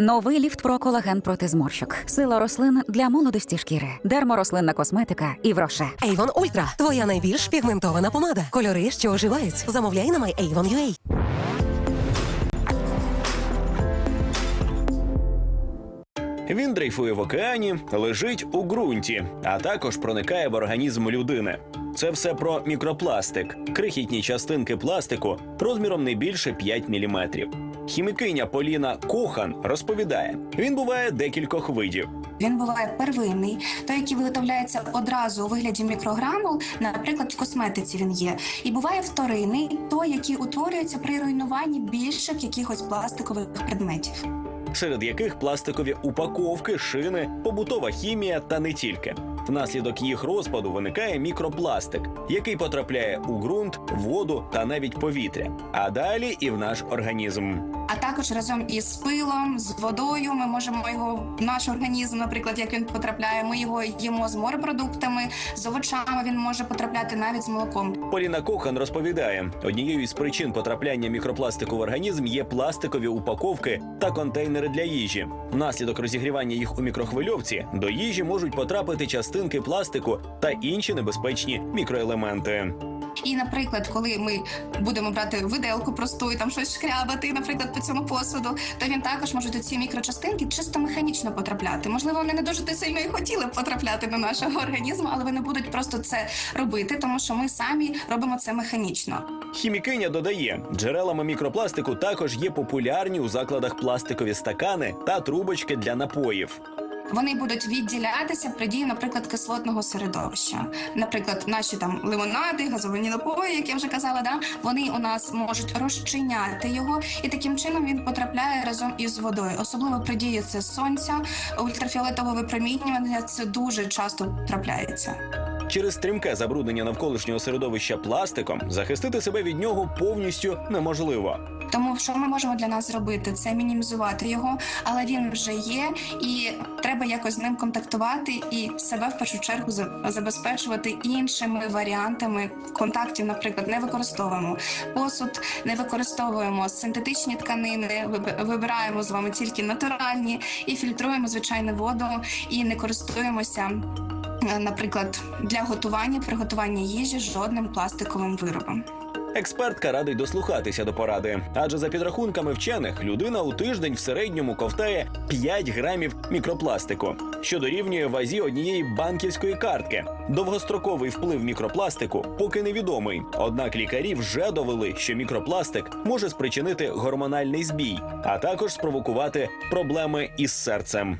Новий ліфт про колаген проти зморщок. Сила рослин для молодості шкіри. Дерморослинна косметика і вроше. Avon Ultra – твоя найбільш пігментована помада. Кольори, що оживають. Замовляй на MyAvon.ua. Він дрейфує в океані, лежить у ґрунті, а також проникає в організм людини. Це все про мікропластик, крихітні частинки пластику розміром не більше 5 мм. Хімікиня Поліна Кохан розповідає: він буває декількох видів. Він буває первинний, той, який виготовляється одразу у вигляді мікрогранул, наприклад, в косметиці він є. І буває вторинний, той, який утворюється при руйнуванні більших якихось пластикових предметів. серед яких пластикові упаковки, шини, побутова хімія та не тільки. Внаслідок їх розпаду виникає мікропластик, який потрапляє у ґрунт, воду та навіть повітря, а далі і в наш організм. А також разом із пилом, з водою ми можемо його наш організм, наприклад, як він потрапляє, ми його їмо з морепродуктами, з овочами він може потрапляти навіть з молоком. Поліна Кохан розповідає, однією із причин потрапляння мікропластику в організм є пластикові упаковки та контейнери для їжі. Внаслідок розігрівання їх у мікрохвильовці до їжі можуть потрапити частинки пластику та інші небезпечні мікроелементи. І, наприклад, коли ми будемо брати виделку просту і там щось шкрябати, наприклад, по цьому посуду, то він також можуть ці мікрочастинки чисто механічно потрапляти. Можливо, вони не дуже сильно і хотіли потрапляти до нашого організму, але вони будуть просто це робити, тому що ми самі робимо це механічно. Хімікиня додає, джерелами мікропластику також є популярні у закладах пластикові стакани та трубочки для напоїв. Вони будуть відділятися при дії, наприклад, кислотного середовища. Наприклад, наші там лимонади, газовані напої, як я вже казала, да вони у нас можуть розчиняти його, і таким чином він потрапляє разом із водою. Особливо при дії це сонця, ультрафіолетове випромінювання. Це дуже часто трапляється. Через стрімке забруднення навколишнього середовища пластиком захистити себе від нього повністю неможливо. Тому що ми можемо для нас зробити це мінімізувати його, але він вже є, і треба якось з ним контактувати і себе в першу чергу забезпечувати іншими варіантами контактів. Наприклад, не використовуємо посуд, не використовуємо синтетичні тканини, вибираємо з вами тільки натуральні і фільтруємо звичайну воду і не користуємося. Е, Наприклад, для готування, приготування їжі жодним пластиковим виробом. Експертка радить дослухатися до поради, адже за підрахунками вчених людина у тиждень в середньому ковтає 5 грамів мікропластику, що дорівнює вазі однієї банківської картки. Довгостроковий вплив мікропластику поки невідомий. Однак лікарі вже довели, що мікропластик може спричинити гормональний збій, а також спровокувати проблеми із серцем.